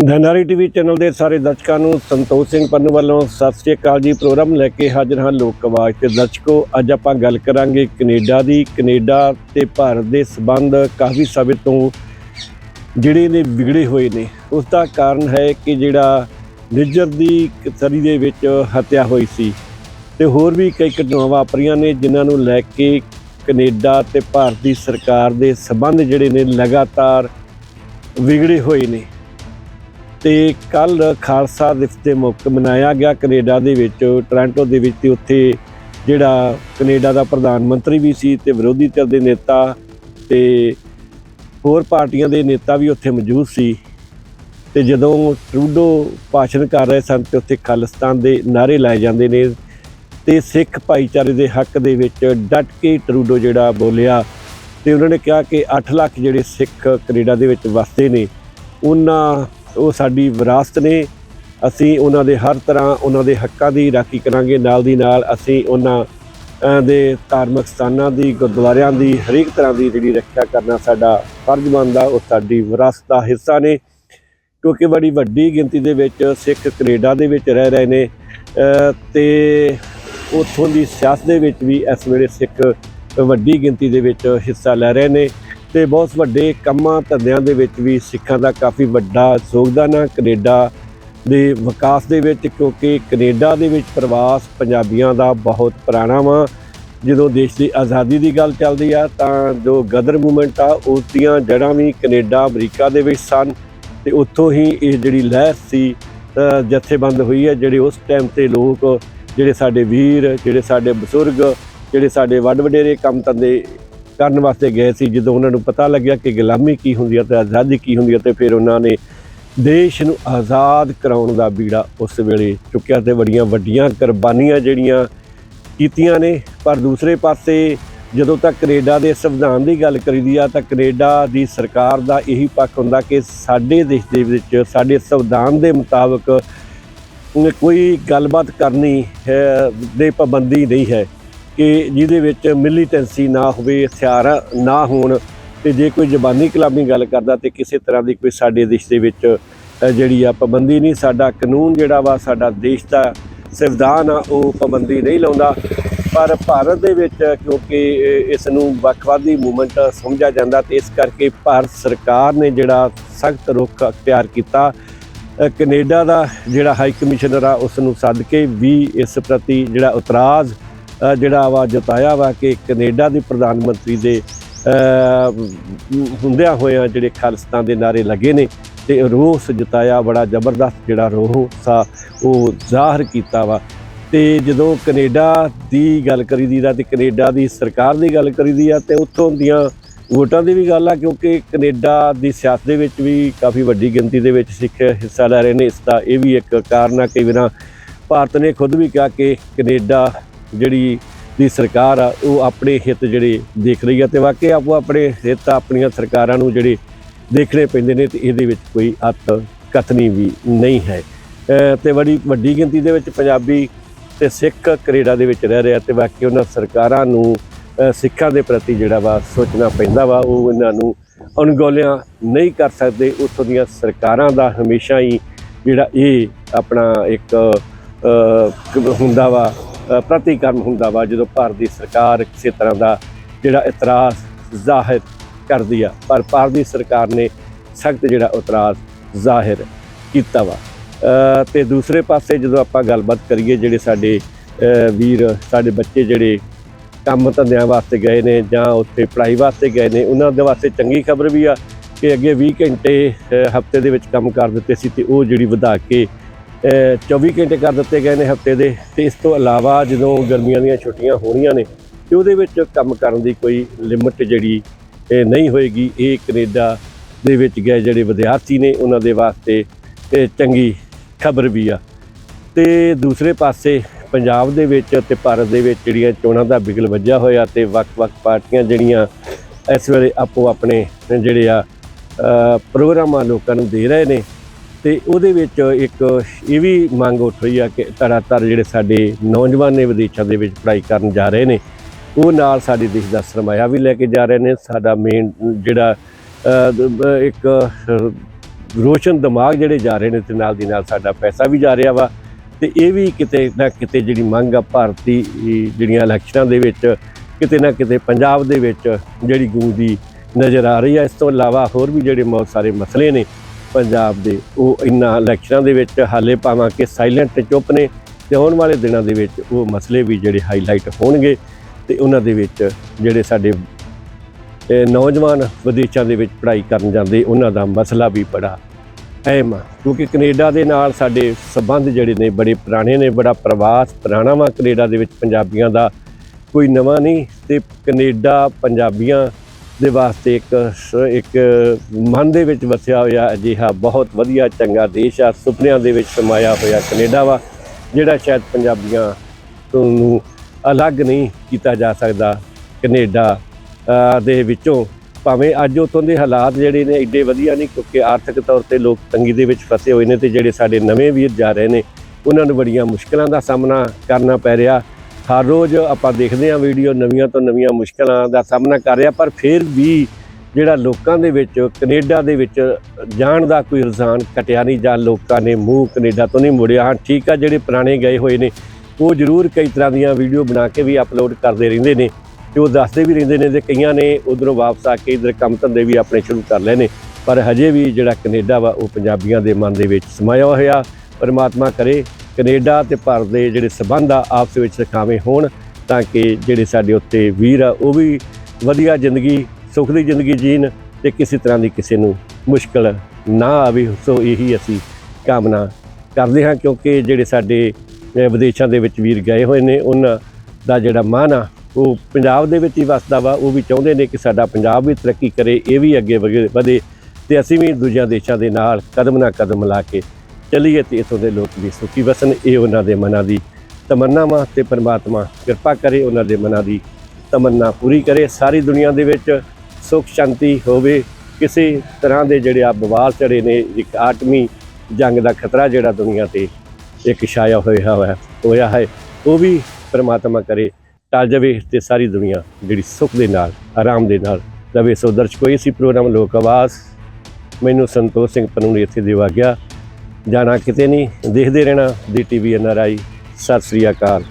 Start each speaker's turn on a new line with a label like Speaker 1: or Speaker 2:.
Speaker 1: ਧਨਾਰੀ TV channel ਦੇ ਸਾਰੇ ਦਰਸ਼ਕਾਂ ਨੂੰ ਸੰਤੋਖ ਸਿੰਘ ਪੰਨੂ ਵੱਲੋਂ ਸਤਿ ਸ੍ਰੀ ਅਕਾਲ ਜੀ ਪ੍ਰੋਗਰਾਮ ਲੈ ਕੇ ਹਾਜ਼ਰ ਹਾਂ ਲੋਕ ਆਵਾਜ਼ ਤੇ ਦਰਸ਼ਕੋ ਅੱਜ ਆਪਾਂ ਗੱਲ ਕਰਾਂਗੇ ਕੈਨੇਡਾ ਦੀ ਕੈਨੇਡਾ ਤੇ ਭਾਰਤ ਦੇ ਸਬੰਧ ਕਾਫੀ ਸਮੇਂ ਤੋਂ ਜਿਹੜੇ ਨੇ ਵਿਗੜੇ ਹੋਏ ਨੇ ਉਸ ਦਾ ਕਾਰਨ ਹੈ ਕਿ ਜਿਹੜਾ ਨਿੱਜਰ ਦੀ ਸਦੀ ਦੇ ਵਿੱਚ ਹੱਤਿਆ ਹੋਈ ਸੀ ਤੇ ਹੋਰ ਵੀ ਕਈ ਘਟਨਾਵਾਂ ਵਾਪਰੀਆਂ ਨੇ ਜਿਨ੍ਹਾਂ ਨੂੰ ਲੈ ਕੇ ਕੈਨੇਡਾ ਤੇ ਭਾਰਤ ਦੀ ਸਰਕਾਰ ਦੇ ਸਬੰਧ ਜਿਹੜੇ ਨੇ ਲਗਾਤਾਰ ਵਿਗੜੇ ਹੋਏ ਨੇ ਤੇ ਕੱਲ ਖਾਲਸਾ ਦਿਵਸ ਦੇ ਮੌਕੇ ਮਨਾਇਆ ਗਿਆ। ਕੈਨੇਡਾ ਦੇ ਵਿੱਚ, ਟੋਰਾਂਟੋ ਦੇ ਵਿੱਚ ਤੇ ਉੱਥੇ ਜਿਹੜਾ ਕੈਨੇਡਾ ਦਾ ਪ੍ਰਧਾਨ ਮੰਤਰੀ ਵੀ ਸੀ ਤੇ ਵਿਰੋਧੀ ਧਿਰ ਦੇ ਨੇਤਾ ਤੇ ਹੋਰ ਪਾਰਟੀਆਂ ਦੇ ਨੇਤਾ ਵੀ ਉੱਥੇ ਮੌਜੂਦ ਸੀ। ਤੇ ਜਦੋਂ ਟਰੂਡੋ ਭਾਸ਼ਣ ਕਰ ਰਹੇ ਸਨ ਤੇ ਉੱਥੇ ਖਾਲਿਸਤਾਨ ਦੇ ਨਾਰੇ ਲਾਏ ਜਾਂਦੇ ਨੇ ਤੇ ਸਿੱਖ ਭਾਈਚਾਰੇ ਦੇ ਹੱਕ ਦੇ ਵਿੱਚ ਡਟ ਕੇ ਟਰੂਡੋ ਜਿਹੜਾ ਬੋਲਿਆ ਤੇ ਉਹਨਾਂ ਨੇ ਕਿਹਾ ਕਿ 8 ਲੱਖ ਜਿਹੜੇ ਸਿੱਖ ਕੈਨੇਡਾ ਦੇ ਵਿੱਚ ਵਸਦੇ ਨੇ, ਉਹਨਾਂ ਉਹ ਸਾਡੀ ਵਿਰਾਸਤ ਨੇ। ਅਸੀਂ ਉਹਨਾਂ ਦੇ ਹਰ ਤਰ੍ਹਾਂ ਉਹਨਾਂ ਦੇ ਹੱਕਾਂ ਦੀ ਰਾਖੀ ਕਰਾਂਗੇ। ਨਾਲ ਦੀ ਨਾਲ ਅਸੀਂ ਉਹਨਾਂ ਦੇ ਧਾਰਮਿਕ ਸਥਾਨਾਂ ਦੀ ਗੁਰਦੁਆਰਿਆਂ ਦੀ ਹਰੇਕ ਤਰ੍ਹਾਂ ਦੀ ਜਿਹੜੀ ਰੱਖਿਆ ਕਰਨਾ ਸਾਡਾ ਫਰਜ਼ ਬਣਦਾ ਉਹ ਸਾਡੀ ਵਿਰਾਸਤ ਦਾ ਹਿੱਸਾ ਨੇ। ਕਿਉਂਕਿ ਬੜੀ ਵੱਡੀ ਗਿਣਤੀ ਦੇ ਵਿੱਚ ਸਿੱਖ ਕੈਨੇਡਾ ਦੇ ਵਿੱਚ ਰਹਿ ਰਹੇ ਨੇ। ਅ, ਤੇ ਉੱਥੋਂ ਦੀ ਸਿਆਸਤ ਦੇ ਵਿੱਚ ਵੀ ਇਸ ਵੇਲੇ ਸਿੱਖ ਵੱਡੀ ਗਿਣਤੀ ਦੇ ਵਿੱਚ ਹਿੱਸਾ ਲੈ ਰਹੇ ਨੇ। ਤੇ ਬਹੁਤ ਵੱਡੇ ਕੰਮਾਂ ਧੰਦਿਆਂ ਦੇ ਵਿੱਚ ਵੀ ਸਿੱਖਾਂ ਦਾ ਕਾਫੀ ਵੱਡਾ ਯੋਗਦਾਨ ਆ। ਕੈਨੇਡਾ ਦੇ ਵਿਕਾਸ ਦੇ ਵਿੱਚ, ਕਿਉਂਕਿ ਕੈਨੇਡਾ ਦੇ ਵਿੱਚ ਪ੍ਰਵਾਸ ਪੰਜਾਬੀਆਂ ਦਾ ਬਹੁਤ ਪੁਰਾਣਾ ਵਾ। ਜਦੋਂ ਦੇਸ਼ ਦੀ ਆਜ਼ਾਦੀ ਦੀ ਗੱਲ ਚੱਲਦੀ ਆ, ਤਾਂ ਜੋ ਗਦਰ ਮੂਵਮੈਂਟ ਆ, ਉਸ ਦੀਆਂ ਜੜ੍ਹਾਂ ਵੀ ਕੈਨੇਡਾ, ਅਮਰੀਕਾ ਦੇ ਵਿੱਚ ਸਨ। ਤੇ ਉੱਥੋਂ ਹੀ ਇਹ ਜਿਹੜੀ ਲਹਿਰ ਸੀ ਜਥੇਬੰਦ ਹੋਈ ਹੈ ਜਿਹੜੇ ਉਸ ਟਾਈਮ ਤੇ ਲੋਕ, ਜਿਹੜੇ ਸਾਡੇ ਵੀਰ, ਜਿਹੜੇ ਸਾਡੇ ਬਜ਼ੁਰਗ, ਜਿਹੜੇ ਸਾਡੇ ਵੱਡ ਵਡੇਰੇ ਕੰਮ ਧੰਦੇ ਕਰਨ ਵਾਸਤੇ ਗਏ ਸੀ, ਜਦੋਂ ਉਹਨਾਂ ਨੂੰ ਪਤਾ ਲੱਗਿਆ ਕਿ ਗੁਲਾਮੀ ਕੀ ਹੁੰਦੀ ਹੈ ਤੇ ਆਜ਼ਾਦੀ ਕੀ ਹੁੰਦੀ ਹੈ ਤੇ ਫਿਰ ਉਹਨਾਂ ਨੇ ਦੇਸ਼ ਨੂੰ ਆਜ਼ਾਦ ਕਰਾਉਣ ਦਾ ਬੀੜਾ ਉਸ ਵੇਲੇ ਚੁੱਕਿਆ ਤੇ ਬੜੀਆਂ ਵੱਡੀਆਂ ਕੁਰਬਾਨੀਆਂ ਜਿਹੜੀਆਂ ਕੀਤੀਆਂ ਨੇ। ਪਰ ਦੂਸਰੇ ਪਾਸੇ ਜਦੋਂ ਤੱਕ ਕੈਨੇਡਾ ਦੇ ਸੰਵਿਧਾਨ ਦੀ ਗੱਲ ਕਰੀਦੀ ਆ ਤਾਂ ਕੈਨੇਡਾ ਦੀ ਸਰਕਾਰ ਦਾ ਇਹੀ ਪੱਖ ਹੁੰਦਾ ਕਿ ਸਾਡੇ ਦੇਸ਼ ਦੇ ਵਿੱਚ, ਸਾਡੇ ਸੰਵਿਧਾਨ ਦੇ ਮੁਤਾਬਕ ਕੋਈ ਗੱਲਬਾਤ ਕਰਨੀ ਹੈ ਦੇ ਪਾਬੰਦੀ ਨਹੀਂ ਹੈ। ਕਿ ਜਿਹਦੇ ਵਿੱਚ ਮਿਲੀਟੈਂਸੀ ਨਾ ਹੋਵੇ ਹਥਿਆਰ ਨਾ ਹੋਣ ਤੇ ਜੇ ਕੋਈ ਜ਼ਬਾਨੀ ਕਲਾਮੀ ਗੱਲ ਕਰਦਾ ਤੇ ਕਿਸੇ ਤਰ੍ਹਾਂ ਦੀ ਕੋਈ ਸਾਡੇ ਦੇਸ਼ ਦੇ ਵਿੱਚ ਜਿਹੜੀ ਆ ਪਾਬੰਦੀ ਨਹੀਂ ਸਾਡਾ ਕਾਨੂੰਨ ਜਿਹੜਾ ਵਾ ਸਾਡਾ ਦੇਸ਼ ਦਾ ਸੰਵਿਧਾਨ ਆ ਉਹ ਪਾਬੰਦੀ ਨਹੀਂ ਲਾਉਂਦਾ। ਪਰ ਭਾਰਤ ਦੇ ਵਿੱਚ ਕਿਉਂਕਿ ਇਸ ਨੂੰ ਵੱਖਵਾਦੀ ਮੂਵਮੈਂਟ ਸਮਝਿਆ ਜਾਂਦਾ ਤੇ ਇਸ ਕਰਕੇ ਭਾਰਤ ਸਰਕਾਰ ਨੇ ਜਿਹੜਾ ਸਖਤ ਰੁਖ ਅਖਤਿਆਰ ਕੀਤਾ। ਅ, ਕੈਨੇਡਾ ਦਾ ਜਿਹੜਾ ਹਾਈ ਕਮਿਸ਼ਨਰ ਆ ਉਸ ਨੂੰ ਸੱਦ ਕੇ ਵੀ ਇਸ ਪ੍ਰਤੀ ਜਿਹੜਾ ਉਤਰਾਜ਼ ਜਿਹੜਾ ਵਾ ਜਤਾਇਆ ਵਾ ਕਿ ਕੈਨੇਡਾ ਦੇ ਪ੍ਰਧਾਨ ਮੰਤਰੀ ਦੇ ਹੁੰਦਿਆਂ ਹੋਇਆਂ ਜਿਹੜੇ ਖਾਲਿਸਤਾਨ ਦੇ ਨਾਰੇ ਲੱਗੇ ਨੇ ਤੇ ਰੋਸ ਜਤਾਇਆ, ਬੜਾ ਜ਼ਬਰਦਸਤ ਜਿਹੜਾ ਰੋਹ ਸਾ ਉਹ ਜ਼ਾਹਰ ਕੀਤਾ ਵਾ। ਤੇ ਜਦੋਂ ਕੈਨੇਡਾ ਦੀ ਗੱਲ ਕਰੀਦੀ ਦਾ ਤੇ ਕੈਨੇਡਾ ਦੀ ਸਰਕਾਰ ਦੀ ਗੱਲ ਕਰੀਦੀ ਆ ਤੇ ਉੱਥੋਂ ਦੀਆਂ ਵੋਟਾਂ ਦੀ ਵੀ ਗੱਲ ਆ, ਕਿਉਂਕਿ ਕੈਨੇਡਾ ਦੀ ਸਿਆਸਤ ਦੇ ਵਿੱਚ ਵੀ ਕਾਫੀ ਵੱਡੀ ਗਿਣਤੀ ਦੇ ਵਿੱਚ ਸਿੱਖ ਹਿੱਸਾ ਲੈ ਰਹੇ ਨੇ, ਇਸ ਦਾ ਇਹ ਵੀ ਇੱਕ ਕਾਰਨ ਆ, ਕਈ ਵਾਰਾਂ ਭਾਰਤ ਨੇ ਖੁਦ ਵੀ ਕਿਹਾ ਕਿ ਕੈਨੇਡਾ ਜਿਹੜੀ ਦੀ ਸਰਕਾਰ ਆ, ਉਹ ਆਪਣੇ ਹਿੱਤ ਜਿਹੜੇ ਦੇਖ ਰਹੀ ਆ ਤੇ ਵਾਕਈ ਆਪੋ ਆਪਣੇ ਹਿੱਤ ਆਪਣੀਆਂ ਸਰਕਾਰਾਂ ਨੂੰ ਜਿਹੜੇ ਦੇਖਣੇ ਪੈਂਦੇ ਨੇ ਤੇ ਇਹਦੇ ਵਿੱਚ ਕੋਈ ਅੱਤ ਕਥਨੀ ਵੀ ਨਹੀਂ ਹੈ। ਅਹ ਤੇ ਬੜੀ ਵੱਡੀ ਗਿਣਤੀ ਦੇ ਵਿੱਚ ਪੰਜਾਬੀ ਤੇ ਸਿੱਖ ਕੈਨੇਡਾ ਦੇ ਵਿੱਚ ਰਹਿ ਰਿਹਾ ਤੇ ਬਾਕੀ ਉਹਨਾਂ ਸਰਕਾਰਾਂ ਨੂੰ ਸਿੱਖਾਂ ਦੇ ਪ੍ਰਤੀ ਜਿਹੜਾ ਵਾ ਸੋਚਣਾ ਪੈਂਦਾ ਵਾ, ਉਹ ਇਹਨਾਂ ਨੂੰ ਅਣਗੌਲਿਆਂ ਨਹੀਂ ਕਰ ਸਕਦੇ। ਉੱਥੋਂ ਦੀਆਂ ਸਰਕਾਰਾਂ ਦਾ ਹਮੇਸ਼ਾ ਹੀ ਜਿਹੜਾ ਇਹ ਆਪਣਾ ਇੱਕ ਹੁੰਦਾ ਵਾ ਪ੍ਰਤੀਕਰਮ ਹੁੰਦਾ ਵਾ ਜਦੋਂ ਭਾਰਤ ਦੀ ਸਰਕਾਰ ਕਿਸੇ ਤਰ੍ਹਾਂ ਦਾ ਜਿਹੜਾ ਇਤਰਾਜ਼ ਜ਼ਾਹਿਰ ਕਰਦੀ ਆ ਪਰ ਭਾਰਤ ਦੀ ਸਰਕਾਰ ਨੇ ਸਖਤ ਜਿਹੜਾ ਇਤਰਾਜ਼ ਜ਼ਾਹਿਰ ਕੀਤਾ ਵਾ। ਅਹ, ਤੇ ਦੂਸਰੇ ਪਾਸੇ ਜਦੋਂ ਆਪਾਂ ਗੱਲਬਾਤ ਕਰੀਏ ਜਿਹੜੇ ਸਾਡੇ ਵੀਰ ਸਾਡੇ ਬੱਚੇ ਜਿਹੜੇ ਕੰਮ ਧੰਦਿਆਂ ਵਾਸਤੇ ਗਏ ਨੇ ਜਾਂ ਉੱਥੇ ਪੜ੍ਹਾਈ ਵਾਸਤੇ ਗਏ ਨੇ ਉਹਨਾਂ ਦੇ ਵਾਸਤੇ ਚੰਗੀ ਖਬਰ ਵੀ ਆ ਕਿ ਅੱਗੇ 20 ਘੰਟੇ ਹਫ਼ਤੇ ਦੇ ਵਿੱਚ ਕੰਮ ਕਰ ਦਿੱਤੇ ਸੀ ਤੇ ਉਹ ਜਿਹੜੀ ਵਧਾ ਕੇ 24 ਘੰਟੇ ਕਰ ਦਿੱਤੇ ਗਏ ਨੇ ਹਫ਼ਤੇ ਦੇ ਤੇ ਇਸ ਤੋਂ ਇਲਾਵਾ ਜਦੋਂ ਗਰਮੀਆਂ ਦੀਆਂ ਛੁੱਟੀਆਂ ਹੋਣੀਆਂ ਨੇ ਤੇ ਉਹਦੇ ਵਿੱਚ ਕੰਮ ਕਰਨ ਦੀ ਕੋਈ ਲਿਮਟ ਜਿਹੜੀ ਇਹ ਨਹੀਂ ਹੋਏਗੀ। ਇਹ ਕੈਨੇਡਾ ਦੇ ਵਿੱਚ ਗਏ ਜਿਹੜੇ ਵਿਦਿਆਰਥੀ ਨੇ ਉਹਨਾਂ ਦੇ ਵਾਸਤੇ ਇਹ ਚੰਗੀ ਖਬਰ ਵੀ ਆ। ਤੇ ਦੂਸਰੇ ਪਾਸੇ ਪੰਜਾਬ ਦੇ ਵਿੱਚ ਤੇ ਭਾਰਤ ਦੇ ਵਿੱਚ ਜਿਹੜੀਆਂ ਚੋਣਾਂ ਦਾ ਬਿਗਲ ਵੱਜਿਆ ਹੋਇਆ ਤੇ ਵੱਖ-ਵੱਖ ਪਾਰਟੀਆਂ ਜਿਹੜੀਆਂ ਇਸ ਵੇਲੇ ਆਪੋ ਆਪਣੇ ਜਿਹੜੇ ਆ ਅ, ਪ੍ਰੋਗਰਾਮਾਂ ਲੋਕਾਂ ਨੂੰ ਦੇ ਰਹੇ ਨੇ ਤੇ ਉਹਦੇ ਵਿੱਚ ਇੱਕ ਇਹ ਵੀ ਮੰਗ ਉੱਠ ਰਹੀ ਆ ਕਿ ਤੜਾਤੜ ਜਿਹੜੇ ਸਾਡੇ ਨੌਜਵਾਨ ਨੇ ਵਿਦੇਸ਼ਾਂ ਦੇ ਵਿੱਚ ਪੜ੍ਹਾਈ ਕਰਨ ਜਾ ਰਹੇ ਨੇ, ਉਹ ਨਾਲ ਸਾਡੇ ਦੇਸ਼ ਦਾ ਸਰਮਾਇਆ ਵੀ ਲੈ ਕੇ ਜਾ ਰਹੇ ਨੇ, ਸਾਡਾ ਮੇਨ ਜਿਹੜਾ ਇੱਕ ਰੋਸ਼ਨ ਦਿਮਾਗ ਜਿਹੜੇ ਜਾ ਰਹੇ ਨੇ ਤੇ ਨਾਲ ਦੀ ਨਾਲ ਸਾਡਾ ਪੈਸਾ ਵੀ ਜਾ ਰਿਹਾ ਵਾ। ਤੇ ਇਹ ਵੀ ਕਿਤੇ ਨਾ ਕਿਤੇ ਜਿਹੜੀ ਮੰਗ ਆ ਭਾਰਤੀ ਜਿਹੜੀਆਂ ਇਲੈਕਸ਼ਨਾਂ ਦੇ ਵਿੱਚ, ਕਿਤੇ ਨਾ ਕਿਤੇ ਪੰਜਾਬ ਦੇ ਵਿੱਚ ਜਿਹੜੀ ਗੂੰਜਦੀ ਨਜ਼ਰ ਆ ਰਹੀ ਆ। ਇਸ ਤੋਂ ਇਲਾਵਾ ਹੋਰ ਵੀ ਜਿਹੜੇ ਬਹੁਤ ਸਾਰੇ ਮਸਲੇ ਨੇ ਪੰਜਾਬ ਦੇ। ਉਹ ਇਨ੍ਹਾਂ ਇਲੈਕਸ਼ਨਾਂ ਦੇ ਵਿੱਚ ਹਾਲੇ ਭਾਵਾਂ ਕਿ ਸਾਇਲੈਂਟ ਚੁੱਪ ਨੇ ਤੇ ਆਉਣ ਵਾਲੇ ਦਿਨਾਂ ਦੇ ਵਿੱਚ ਉਹ ਮਸਲੇ ਵੀ ਜਿਹੜੇ ਹਾਈਲਾਈਟ ਹੋਣਗੇ ਤੇ ਉਹਨਾਂ ਦੇ ਵਿੱਚ ਜਿਹੜੇ ਸਾਡੇ ਨੌਜਵਾਨ ਵਿਦੇਸ਼ਾਂ ਦੇ ਵਿੱਚ ਪੜ੍ਹਾਈ ਕਰਨ ਜਾਂਦੇ ਉਹਨਾਂ ਦਾ ਮਸਲਾ ਵੀ ਬੜਾ ਅਹਿਮ ਆ। ਕਿਉਂਕਿ ਕੈਨੇਡਾ ਦੇ ਨਾਲ ਸਾਡੇ ਸਬੰਧ ਜਿਹੜੇ ਨੇ ਬੜੇ ਪੁਰਾਣੇ ਨੇ, ਬੜਾ ਪ੍ਰਵਾਸ ਪੁਰਾਣਾ ਵਾ ਕੈਨੇਡਾ ਦੇ ਵਿੱਚ ਪੰਜਾਬੀਆਂ ਦਾ। ਕੋਈ ਨਵਾਂ ਨਹੀਂ ਤੇ ਕੈਨੇਡਾ ਪੰਜਾਬੀਆਂ ਦੇ ਵਾਸਤੇ ਇੱਕ ਇੱਕ, ਮਨ ਦੇ ਵਿੱਚ ਵਸਿਆ ਹੋਇਆ ਅਜਿਹਾ ਬਹੁਤ ਵਧੀਆ, ਚੰਗਾ ਦੇਸ਼ ਆ। ਸੁਪਨਿਆਂ ਦੇ ਵਿੱਚ ਸਮਾਇਆ ਹੋਇਆ ਕੈਨੇਡਾ ਵਾ, ਜਿਹੜਾ ਸ਼ਾਇਦ ਪੰਜਾਬੀਆਂ ਤੋਂ ਨੂੰ ਅਲੱਗ ਨਹੀਂ ਕੀਤਾ ਜਾ ਸਕਦਾ ਕੈਨੇਡਾ ਦੇ ਵਿੱਚੋਂ। ਭਾਵੇਂ ਅੱਜ ਉਤੋਂ ਦੇ ਹਾਲਾਤ ਜਿਹੜੇ ਨੇ ਇੱਡੇ ਵਧੀਆ ਨਹੀਂ, ਕਿਉਂਕਿ ਆਰਥਿਕ ਤੌਰ ਤੇ ਲੋਕ ਤੰਗੀ ਦੇ ਵਿੱਚ ਫਸੇ ਹੋਏ ਨੇ ਤੇ ਜਿਹੜੇ ਸਾਡੇ ਨਵੇਂ ਵੀਰ ਜਾ ਰਹੇ ਨੇ, ਉਹਨਾਂ ਨੂੰ ਬੜੀਆਂ ਮੁਸ਼ਕਲਾਂ ਦਾ ਸਾਹਮਣਾ ਕਰਨਾ ਪੈ ਰਿਹਾ। ਹਰ ਰੋਜ਼ ਆਪਾਂ ਦੇਖਦੇ ਹਾਂ ਵੀਡੀਓ ਨਵੀਆਂ ਤੋਂ ਨਵੀਆਂ ਮੁਸ਼ਕਲਾਂ ਦਾ ਸਾਹਮਣਾ ਕਰ ਰਿਹਾ, ਪਰ ਫਿਰ ਵੀ ਜਿਹੜਾ ਲੋਕਾਂ ਦੇ ਵਿੱਚ, ਕੈਨੇਡਾ ਦੇ ਵਿੱਚ ਜਾਣ ਦਾ ਕੋਈ ਰੁਝਾਨ ਘਟਿਆ ਨਹੀਂ ਜਾਂ ਲੋਕਾਂ ਨੇ ਮੂੰਹ ਕੈਨੇਡਾ ਤੋਂ ਨਹੀਂ ਮੁੜਿਆ। ਹਾਂ, ਠੀਕ ਆ, ਜਿਹੜੇ ਪੁਰਾਣੇ ਗਏ ਹੋਏ ਨੇ, ਉਹ ਜ਼ਰੂਰ ਕਈ ਤਰ੍ਹਾਂ ਦੀਆਂ ਵੀਡੀਓ ਬਣਾ ਕੇ ਵੀ ਅਪਲੋਡ ਕਰਦੇ ਰਹਿੰਦੇ ਨੇ ਤੇ ਉਹ ਦੱਸਦੇ ਵੀ ਰਹਿੰਦੇ ਨੇ ਤੇ ਕਈਆਂ ਨੇ ਉਧਰੋਂ ਵਾਪਸ ਆ ਕੇ ਇਧਰ ਕੰਮ ਧੰਦੇ ਵੀ ਆਪਣੇ ਸ਼ੁਰੂ ਕਰ ਲਏ ਨੇ। ਪਰ ਹਜੇ ਵੀ ਜਿਹੜਾ ਕੈਨੇਡਾ ਵਾ, ਉਹ ਪੰਜਾਬੀਆਂ ਦੇ ਮਨ ਦੇ ਵਿੱਚ ਸਮਾਇਆ ਹੋਇਆ। ਪਰਮਾਤਮਾ ਕਰੇ ਕੈਨੇਡਾ ਤੇ ਭਾਰਤ ਦੇ ਜਿਹੜੇ ਸਬੰਧ ਆ, ਆਪਸ ਵਿੱਚ ਸਖਾਵੇਂ ਹੋਣ ਤਾਂ ਕਿ ਜਿਹੜੇ ਸਾਡੇ ਉੱਤੇ ਵੀਰ ਆ, ਉਹ ਵੀ ਵਧੀਆ ਜ਼ਿੰਦਗੀ ਸੁੱਖ ਦੀ ਜ਼ਿੰਦਗੀ ਜੀਣ ਤੇ ਕਿਸੇ ਤਰ੍ਹਾਂ ਦੀ ਕਿਸੇ ਨੂੰ ਮੁਸ਼ਕਲ ਨਾ ਆਵੇ। ਸੋ ਇਹੀ ਅਸੀਂ ਕਾਮਨਾ ਕਰਦੇ ਹਾਂ ਕਿਉਂਕਿ ਜਿਹੜੇ ਸਾਡੇ ਵਿਦੇਸ਼ਾਂ ਦੇ ਵਿੱਚ ਵੀਰ ਗਏ ਹੋਏ ਨੇ, ਉਹਨਾਂ ਦਾ ਜਿਹੜਾ ਮਨ ਆ, ਉਹ ਪੰਜਾਬ ਦੇ ਵਿੱਚ ਹੀ ਵਸਦਾ ਵਾ। ਉਹ ਵੀ ਚਾਹੁੰਦੇ ਨੇ ਕਿ ਸਾਡਾ ਪੰਜਾਬ ਵੀ ਤਰੱਕੀ ਕਰੇ, ਇਹ ਵੀ ਅੱਗੇ ਵਗੇ- ਵਧੇ ਤੇ ਅਸੀਂ ਵੀ ਦੂਜਿਆਂ ਦੇਸ਼ਾਂ ਦੇ ਨਾਲ ਕਦਮ ਨਾ ਕਦਮ ਲਾ ਕੇ ਚਲੀਏ ਤੇ ਇਥੋਂ ਦੇ ਲੋਕ ਵੀ ਸੁਖੀ ਵਸਣ, ਇਹ ਉਹਨਾਂ ਦੇ ਮਨਾਂ ਦੀ ਤਮੰਨਾ ਵਾ ਤੇ ਪਰਮਾਤਮਾ ਕਿਰਪਾ ਕਰੇ ਉਹਨਾਂ ਦੇ ਮਨਾਂ ਦੀ ਤਮੰਨਾ ਪੂਰੀ ਕਰੇ। ਸਾਰੀ ਦੁਨੀਆ ਦੇ ਵਿੱਚ ਸੁਖ ਸ਼ਾਂਤੀ ਹੋਵੇ। ਕਿਸੇ ਤਰ੍ਹਾਂ ਦੇ ਜਿਹੜੇ ਆ ਬਵਾਲ ਚੜੇ ਨੇ, ਇੱਕ ਆਟਮੀ ਜੰਗ ਦਾ ਖਤਰਾ ਜਿਹੜਾ ਦੁਨੀਆ ਤੇ ਇੱਕ ਛਾਇਆ ਹੋਇਆ ਹੋਇਆ ਹੋਇਆ ਹੈ, ਉਹ ਵੀ ਪਰਮਾਤਮਾ ਕਰੇ। ਟਲ ਜਾਵੇ ਤੇ ਸਾਰੀ ਦੁਨੀਆ ਜਿਹੜੀ ਸੁੱਖ ਦੇ ਨਾਲ, ਆਰਾਮ ਦੇ ਨਾਲ ਰਵੇ। ਸੋ ਦਰਸ਼ਕੋ, ਇਹ ਸੀ ਪ੍ਰੋਗਰਾਮ ਲੋਕ ਆਵਾਜ਼। ਮੈਨੂੰ ਸੰਤੋਖ ਸਿੰਘ ਪਨੂਰੀ ਇੱਥੇ ਦੇਵਾ ਗਿਆ। ਜਾਣਾ ਕਿਤੇ ਨਹੀਂ ਦੇਖਦੇ ਰਹਿਣਾ ਦੀ TV N R I Sat Sri Akal.